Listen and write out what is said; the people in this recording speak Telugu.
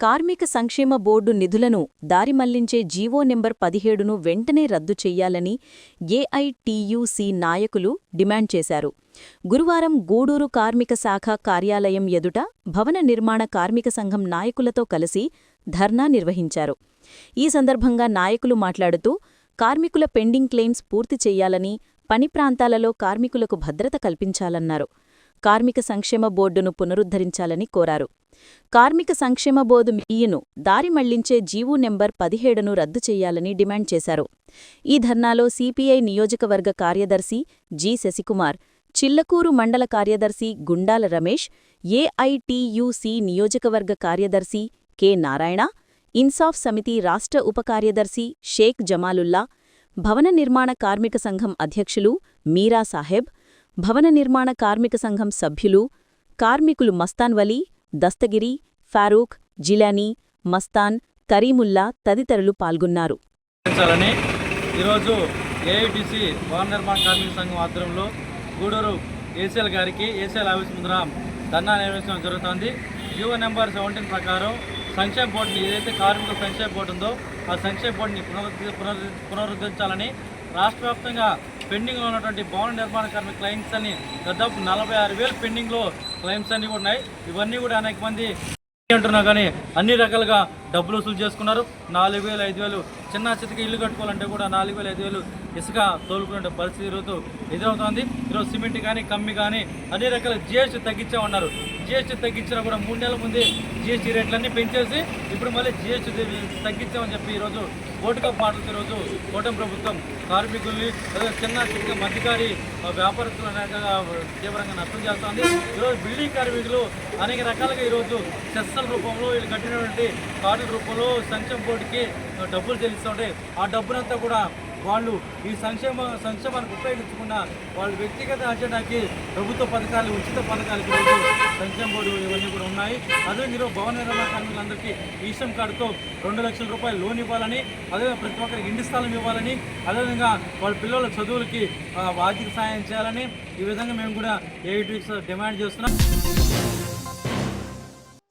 కార్మిక సంక్షేమ బోర్డు నిధులను దారిమల్లించే జీవో నెంబర్ పదిహేడును వెంటనే రద్దు చెయ్యాలని ఏఐటియుసి నాయకులు డిమాండ్ చేశారు. గురువారం గూడూరు కార్మిక శాఖ కార్యాలయం ఎదుట భవన నిర్మాణ కార్మిక సంఘం నాయకులతో కలిసి ధర్నా నిర్వహించారు. ఈ సందర్భంగా నాయకులు మాట్లాడుతూ కార్మికుల పెండింగ్ క్లెయిమ్స్ పూర్తి చెయ్యాలని పని ప్రాంతాలలో కార్మికులకు భద్రత కల్పించాలన్నారు. కార్మిక సంక్షేమ బోర్డును పునరుద్ధరించాలని కోరారు. కార్మిక సంక్షేమ బోర్డు ఈయను దారి మళ్ళించే జీవో నెంబర్ పదిహేడును రద్దు చేయాలని డిమాండ్ చేశారు. ఈ ధర్నాలో సిపిఐ నియోజకవర్గ కార్యదర్శి జి శశికుమార్ చిల్లకూరు మండల కార్యదర్శి గుండాల రమేష్ ఏఐటియుసి నియోజకవర్గ కార్యదర్శి కె నారాయణ ఇన్సాఫ్ సమితి రాష్ట్ర ఉపకార్యదర్శి షేక్ జమాలుల్లా భవన నిర్మాణ కార్మిక సంఘం అధ్యక్షులు మీరా సాహెబ్ భవన నిర్మాణ కార్మిక సంఘం సభ్యులు కార్మికులు మస్తాన్ వలీ దస్తగిరి ఫారూక్ జిలానీ మస్తాన్ కరీముల్లా తదితరులు పాల్గొన్నారు. ఈరోజు ఏఐటిసి భవన నిర్మాణ కార్మిక సంఘం ఆధ్వర్యంలో గూడూరు ఏసీఎల్ గారికి ఏసీఎల్ ఆఫీస్ ముందర ధర్నా నిర్వహించడం జరుగుతోంది. యువ నెంబర్ సెవెంటీన్ ప్రకారం సంక్షేమ బోర్డుని ఏదైతే కార్మిక సంక్షేమ బోర్డు ఉందో ఆ సంక్షేమ బోర్డుని పునరుద్ధ పునరు పునరుద్ధరించాలని రాష్ట్ర వ్యాప్తంగా పెండింగ్లో ఉన్నటువంటి భవన నిర్మాణ కార్మిక క్లయింట్స్ అని దాదాపు నలభై ఆరు వేలు పెండింగ్లో క్లైమ్స్ అన్ని కూడా ఉన్నాయి. ఇవన్నీ కూడా అనేక మంది అంటున్నా కానీ అన్ని రకాలుగా డబ్బులు వసూలు చేసుకున్నారు. నాలుగు వేలు ఐదు వేలు చిన్న చితక ఇల్లు కట్టుకోవాలంటే కూడా నాలుగు వేలు ఐదు వేలు ఇసుక తోలుకునే పరిస్థితి ఈరోజు ఎదురవుతోంది. ఈరోజు సిమెంట్ కానీ కమ్మి కానీ అన్ని రకాల జిఎస్టీ తగ్గించే ఉన్నారు. జిఎస్టీ తగ్గించినా కూడా మూడు నెలల ముందే జిఎస్టీ రేట్లన్నీ పెంచేసి ఇప్పుడు మళ్ళీ జిఎస్టీ తగ్గించామని చెప్పి ఈరోజు ఓటుకప్ మాటలతో ఈరోజు కూటమి ప్రభుత్వం కార్మికుల్ని చిన్న చిన్న మధ్యకారి వ్యాపారస్తుల వ్యాపారస్తులు తీవ్రంగా నష్టం చేస్తోంది. ఈరోజు బిల్డింగ్ కార్మికులు అనేక రకాలుగా ఈరోజు సెస్సల రూపంలో వీళ్ళు కట్టినటువంటి కార్డుల రూపంలో సంక్షేమ బోర్డుకి డబ్బులు చెల్లిస్తుంటే ఆ డబ్బునంతా కూడా వాళ్ళు ఈ సంక్షేమ సంక్షేమానికి ఉపయోగించుకున్న వాళ్ళు వ్యక్తిగత అర్జెండాకి ప్రభుత్వ పథకాలు ఉచిత పథకాలకి సంక్షేమ బోర్డు ఇవన్నీ కూడా ఉన్నాయి. అదే ఈరోజు భవన నిర్మాణ కార్మికులందరికీ ఈశ్రం కార్డుతో రెండు లక్షల రూపాయలు లోన్ ఇవ్వాలని అదేవిధంగా ప్రతి ఒక్కరికి ఇంటి స్థలం ఇవ్వాలని అదేవిధంగా వాళ్ళ పిల్లల చదువులకి ఆర్థిక సాయం చేయాలని ఈ విధంగా మేము కూడా ఏఐటీస్ డిమాండ్ చేస్తున్నాం.